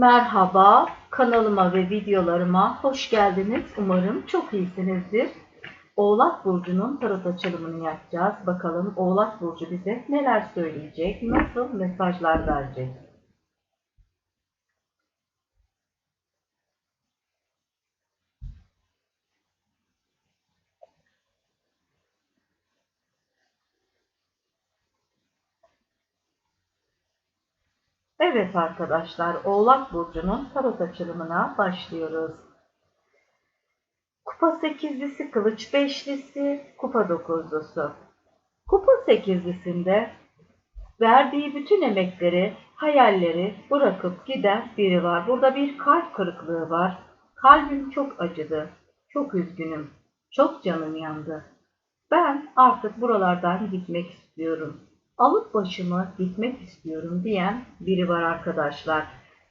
Merhaba, kanalıma ve videolarıma hoş geldiniz. Umarım çok iyisinizdir. Oğlak Burcu'nun tarot açılımını yapacağız. Bakalım Oğlak Burcu bize neler söyleyecek, nasıl mesajlar verecek. Evet arkadaşlar, Oğlak Burcu'nun tarot açılımına başlıyoruz. Kupa sekizlisi, kılıç beşlisi, kupa dokuzlusu. Kupa sekizlisinde verdiği bütün emekleri, hayalleri bırakıp giden biri var. Burada bir kalp kırıklığı var. Kalbim çok acıdı. Çok üzgünüm. Çok canım yandı. Ben artık buralardan gitmek istiyorum. Alıp başımı gitmek istiyorum diyen biri var arkadaşlar.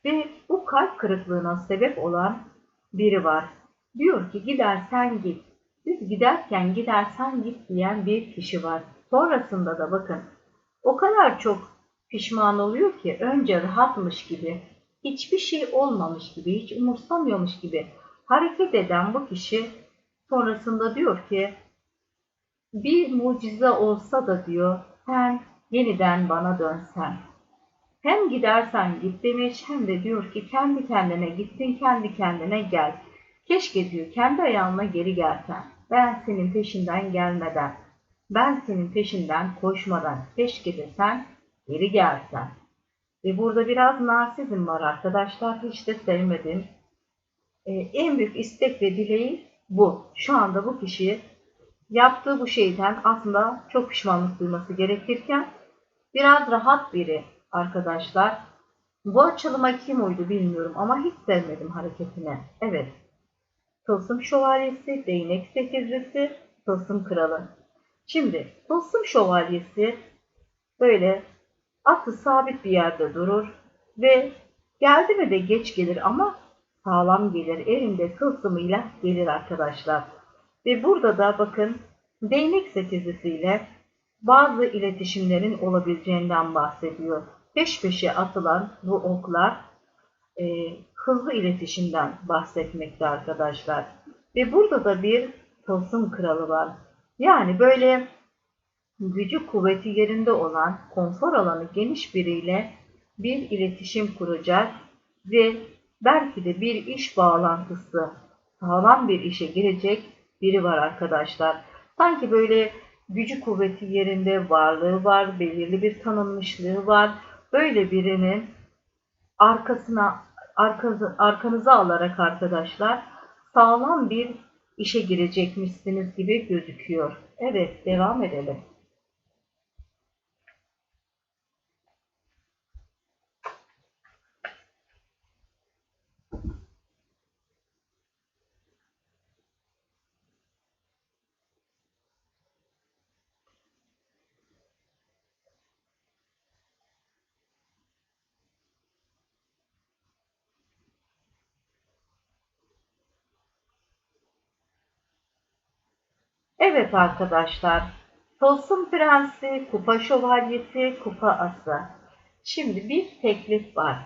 Ve bu kalp kırıklığına sebep olan biri var. Diyor ki gidersen git. Biz giderken gidersen git diyen bir kişi var. Sonrasında da bakın o kadar çok pişman oluyor ki önce rahatmış gibi, hiçbir şey olmamış gibi, hiç umursamıyormuş gibi hareket eden bu kişi sonrasında diyor ki bir mucize olsa da diyor sen yeniden bana dönsen. Hem gidersen git demiş hem de diyor ki kendi kendine gittin kendi kendine gel. Keşke diyor kendi ayağına geri gelsen. Ben senin peşinden gelmeden, ben senin peşinden koşmadan keşke de sen geri gelsen. Ve burada biraz narsizm var arkadaşlar. Hiç de sevmedim. Ee, en büyük istek ve dileği bu. Şu anda bu kişi yaptığı bu şeyden aslında çok pişmanlık duyması gerekirken biraz rahat biri arkadaşlar. Bu açılıma kim uydu bilmiyorum ama hiç sevmedim hareketini. Evet. Tılsım şövalyesi, değnek sekizlisi, tılsım kralı. Şimdi tılsım şövalyesi böyle atı sabit bir yerde durur ve geldi mi de geç gelir ama sağlam gelir. Elinde tılsımıyla gelir arkadaşlar. Ve burada da bakın değnek sekizlisiyle bazı iletişimlerin olabileceğinden bahsediyor. Peş peşe atılan bu oklar e, hızlı iletişimden bahsetmekte arkadaşlar. Ve burada da bir tılsım kralı var. Yani böyle gücü kuvveti yerinde olan, konfor alanı geniş biriyle bir iletişim kuracak ve belki de bir iş bağlantısı, sağlam bir işe girecek biri var arkadaşlar. Sanki böyle gücü kuvveti yerinde varlığı var, belirli bir tanınmışlığı var. Böyle birinin arkasına arkanızı, arkanıza alarak arkadaşlar sağlam bir işe girecekmişsiniz gibi gözüküyor. Evet, devam edelim. Evet arkadaşlar, Tılsım Prensi, Kupa Şövalyesi, Kupa Ası. Şimdi bir teklif var.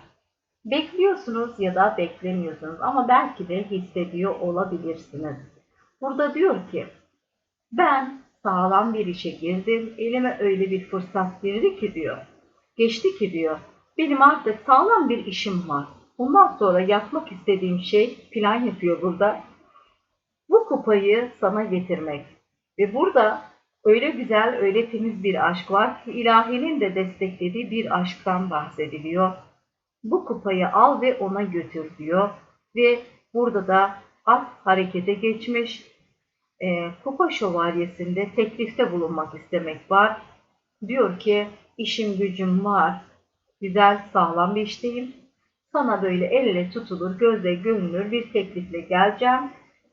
Bekliyorsunuz ya da beklemiyorsunuz ama belki de hissediyor olabilirsiniz. Burada diyor ki, ben sağlam bir işe girdim, elime öyle bir fırsat girdi ki diyor. Geçti ki diyor, benim artık sağlam bir işim var. Bundan sonra yapmak istediğim şey, plan yapıyor burada. Bu kupayı sana getirmek. Ve burada öyle güzel, öyle temiz bir aşk var ki ilahinin de desteklediği bir aşktan bahsediliyor. Bu kupayı al ve ona götür diyor. Ve burada da at harekete geçmiş. E, kupa şövalyesinde teklifte bulunmak istemek var. Diyor ki işim gücüm var. Güzel sağlam bir işteyim. Sana böyle el ele tutulur, gözle görünür bir teklifle geleceğim.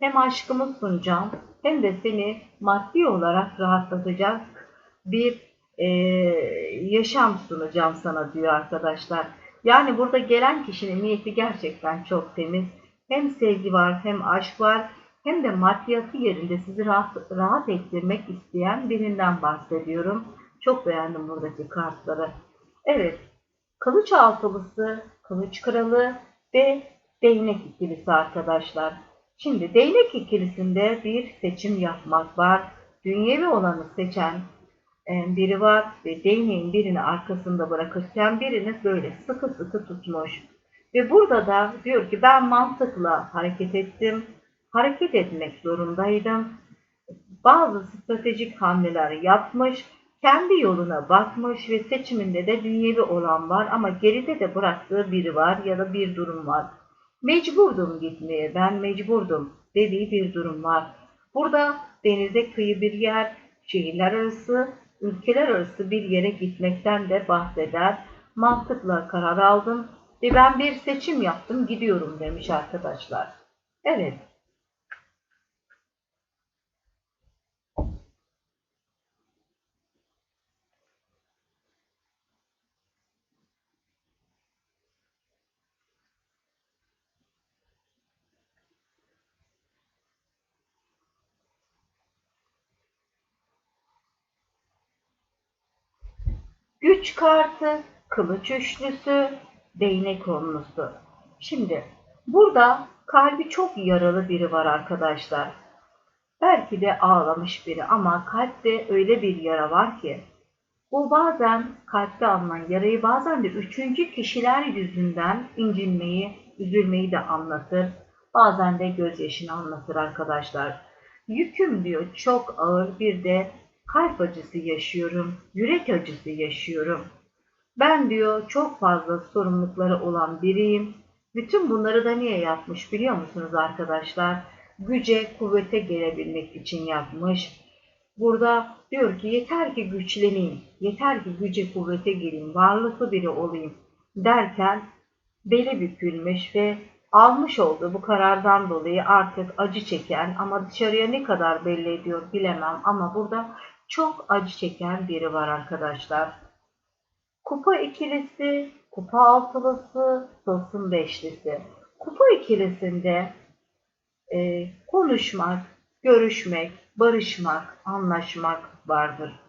Hem aşkımı sunacağım hem de seni maddi olarak rahatlatacak bir e, yaşam sunacağım sana diyor arkadaşlar. Yani burada gelen kişinin niyeti gerçekten çok temiz. Hem sevgi var hem aşk var hem de maddiyatı yerinde sizi rahat, rahat ettirmek isteyen birinden bahsediyorum. Çok beğendim buradaki kartları. Evet, kılıç altılısı, kılıç kralı ve değnek ikilisi arkadaşlar. Şimdi değnek ikilisinde bir seçim yapmak var. Dünyevi olanı seçen e, biri var ve değneğin birini arkasında bırakırken birini böyle sıkı sıkı tutmuş. Ve burada da diyor ki ben mantıkla hareket ettim. Hareket etmek zorundaydım. Bazı stratejik hamleler yapmış. Kendi yoluna bakmış ve seçiminde de dünyevi olan var ama geride de bıraktığı biri var ya da bir durum var. Mecburdum gitmeye, ben mecburdum dediği bir durum var. Burada denize kıyı bir yer, şehirler arası, ülkeler arası bir yere gitmekten de bahseder. Mantıkla karar aldım ve ben bir seçim yaptım gidiyorum demiş arkadaşlar. Evet. Güç kartı, kılıç üçlüsü, değnek onlusu. Şimdi burada kalbi çok yaralı biri var arkadaşlar. Belki de ağlamış biri ama kalpte öyle bir yara var ki bu bazen kalpte alınan yarayı bazen de üçüncü kişiler yüzünden incinmeyi, üzülmeyi de anlatır. Bazen de gözyaşını anlatır arkadaşlar. Yüküm diyor çok ağır bir de kalp acısı yaşıyorum, yürek acısı yaşıyorum. Ben diyor çok fazla sorumlulukları olan biriyim. Bütün bunları da niye yapmış biliyor musunuz arkadaşlar? Güce, kuvvete gelebilmek için yapmış. Burada diyor ki yeter ki güçleneyim, yeter ki güce kuvvete geleyim, varlıklı biri olayım derken beli bükülmüş ve almış olduğu bu karardan dolayı artık acı çeken ama dışarıya ne kadar belli ediyor bilemem ama burada çok acı çeken biri var arkadaşlar. Kupa ikilisi, kupa altılısı, tılsım beşlisi. Kupa ikilisinde e, konuşmak, görüşmek, barışmak, anlaşmak vardır.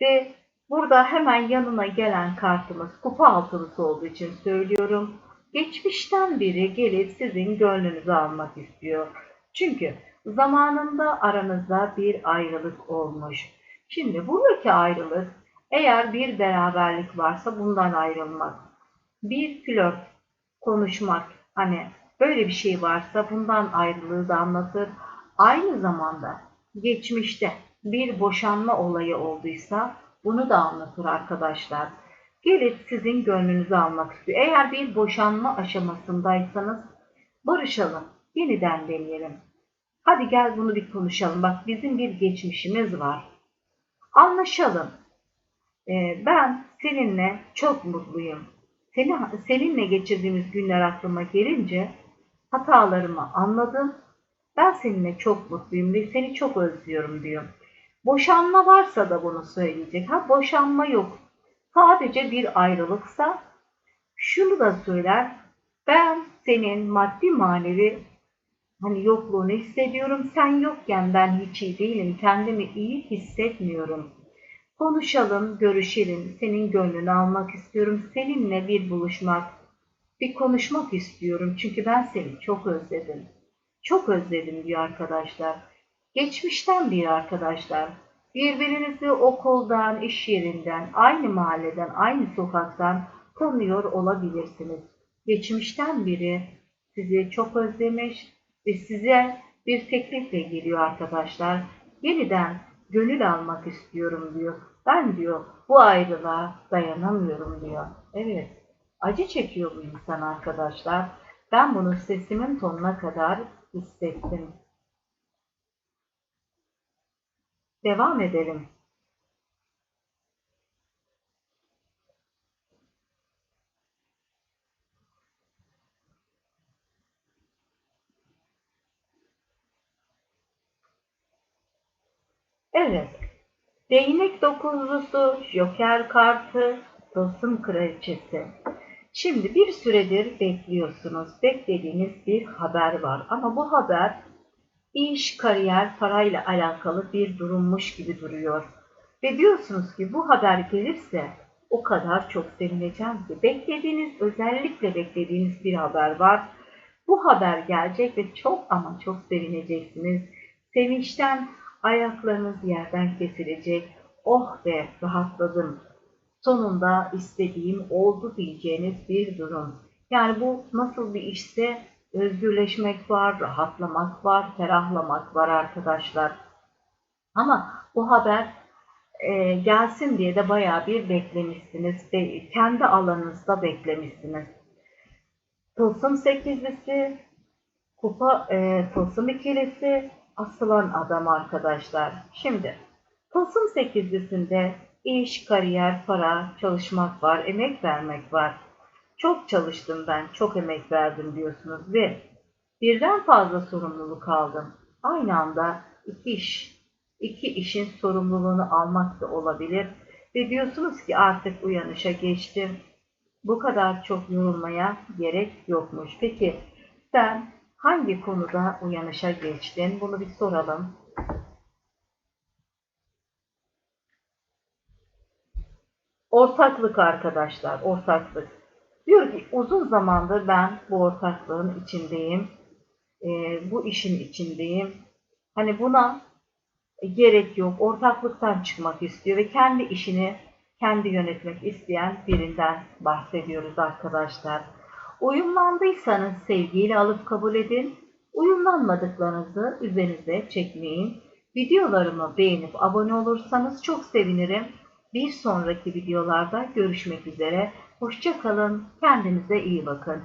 Ve burada hemen yanına gelen kartımız kupa altılısı olduğu için söylüyorum. Geçmişten biri gelip sizin gönlünüzü almak istiyor. Çünkü zamanında aranızda bir ayrılık olmuş. Şimdi buradaki ayrılık eğer bir beraberlik varsa bundan ayrılmak. Bir flört, konuşmak, hani böyle bir şey varsa bundan ayrılığı da anlatır. Aynı zamanda geçmişte bir boşanma olayı olduysa bunu da anlatır arkadaşlar. Gelip sizin gönlünüzü almak istiyor. Eğer bir boşanma aşamasındaysanız barışalım, yeniden deneyelim. Hadi gel bunu bir konuşalım. Bak bizim bir geçmişimiz var. Anlaşalım. Ee, ben seninle çok mutluyum. Seni, seninle geçirdiğimiz günler aklıma gelince hatalarımı anladım. Ben seninle çok mutluyum ve seni çok özlüyorum diyor. Boşanma varsa da bunu söyleyecek. Ha boşanma yok. Sadece bir ayrılıksa şunu da söyler. Ben senin maddi manevi hani yokluğunu hissediyorum. Sen yokken ben hiç iyi değilim. Kendimi iyi hissetmiyorum. Konuşalım, görüşelim. Senin gönlünü almak istiyorum. Seninle bir buluşmak, bir konuşmak istiyorum. Çünkü ben seni çok özledim. Çok özledim diyor arkadaşlar. Geçmişten bir arkadaşlar. Birbirinizi okuldan, iş yerinden, aynı mahalleden, aynı sokaktan tanıyor olabilirsiniz. Geçmişten biri sizi çok özlemiş ve size bir teklifle geliyor arkadaşlar. Yeniden gönül almak istiyorum diyor. Ben diyor bu ayrılığa dayanamıyorum diyor. Evet acı çekiyor bu insan arkadaşlar. Ben bunu sesimin tonuna kadar hissettim. Devam edelim. Evet. Değnek dokuzlusu, joker kartı, tılsım kraliçesi. Şimdi bir süredir bekliyorsunuz. Beklediğiniz bir haber var. Ama bu haber iş, kariyer, parayla alakalı bir durummuş gibi duruyor. Ve diyorsunuz ki bu haber gelirse o kadar çok sevineceğim ki beklediğiniz, özellikle beklediğiniz bir haber var. Bu haber gelecek ve çok ama çok sevineceksiniz. Sevinçten ayaklarınız yerden kesilecek. Oh be rahatladım. Sonunda istediğim oldu diyeceğiniz bir durum. Yani bu nasıl bir işse özgürleşmek var, rahatlamak var, ferahlamak var arkadaşlar. Ama bu haber e, gelsin diye de bayağı bir beklemişsiniz. Ve kendi alanınızda beklemişsiniz. Tılsım sekizlisi, kupa e, tılsım ikilisi, asılan adam arkadaşlar. Şimdi tılsım sekizlisinde iş, kariyer, para, çalışmak var, emek vermek var. Çok çalıştım ben, çok emek verdim diyorsunuz ve birden fazla sorumluluk aldım. Aynı anda iki iş, iki işin sorumluluğunu almak da olabilir. Ve diyorsunuz ki artık uyanışa geçtim. Bu kadar çok yorulmaya gerek yokmuş. Peki sen hangi konuda uyanışa geçtin? Bunu bir soralım. Ortaklık arkadaşlar, ortaklık. Diyor ki uzun zamandır ben bu ortaklığın içindeyim. E, bu işin içindeyim. Hani buna gerek yok. Ortaklıktan çıkmak istiyor ve kendi işini kendi yönetmek isteyen birinden bahsediyoruz arkadaşlar. Uyumlandıysanız sevgiyle alıp kabul edin. Uyumlanmadıklarınızı üzerinize çekmeyin. Videolarımı beğenip abone olursanız çok sevinirim. Bir sonraki videolarda görüşmek üzere. Hoşça kalın. Kendinize iyi bakın.